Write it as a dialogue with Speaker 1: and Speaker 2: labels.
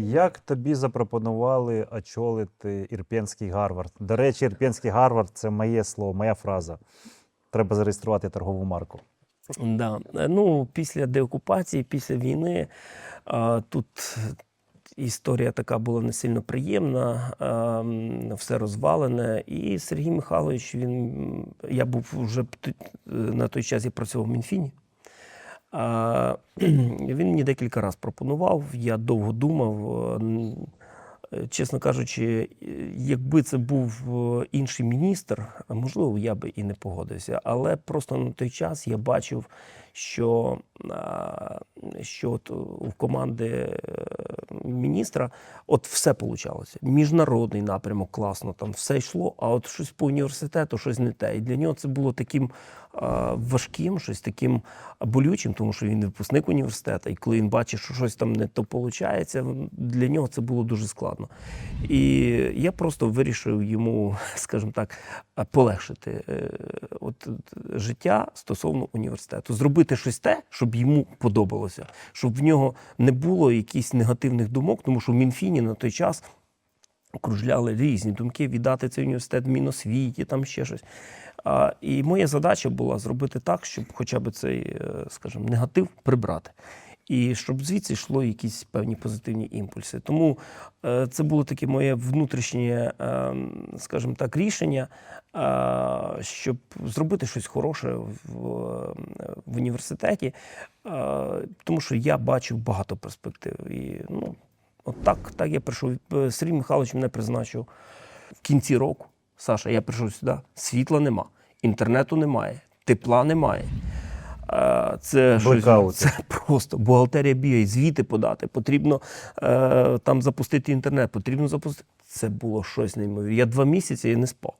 Speaker 1: Як тобі запропонували очолити Ірпенський Гарвард? До речі, Ірпенський Гарвард це моє слово, моя фраза. Треба зареєструвати торгову марку.
Speaker 2: Да. Е, Ну, після деокупації, після війни тут історія така була не сильно приємна, все розвалене. І Сергій Михайлович, він, я був вже на той час я працював в Мінфіні. Він мені декілька разів пропонував, я довго думав. е, е, Чесно кажучи, е, якби це був інший міністр, можливо, я би і не погодився. Але просто на той час я бачив, що, що от у команди міністра от все вийшло. Міжнародний напрямок класно, там все йшло, а от щось по університету, щось не те. І для нього це було таким важким, щось таким болючим, тому що він випускник університету, і коли він бачить, що щось там не то виходить, для нього це було дуже складно. І я просто вирішив йому, скажімо так, полегшити е, от, життя стосовно університету, зробити щось те, щоб йому подобалося, щоб в нього не було якихось негативних думок, тому що в Мінфіні на той час кружляли різні думки, віддати цей університет в Міносвіті, там ще щось. А, і моя задача була зробити так, щоб хоча б цей, е, скажімо, негатив прибрати. І щоб звідси йшло якісь певні позитивні імпульси. Тому е, це було таке моє внутрішнє, е, скажімо так, рішення, щоб зробити щось хороше в, в університеті, тому що я бачив багато перспектив. І ну, от так, так я прийшов. Е, Сергій Михайлович мене призначив в кінці року. Саша, я прийшов сюди, світла нема, інтернету немає, тепла немає. Е, Це, щось, це просто бухгалтерія бігає, звіти подати, потрібно е, там запустити інтернет, потрібно запустити. Це було щось неймовірне. Я два місяці я не спав.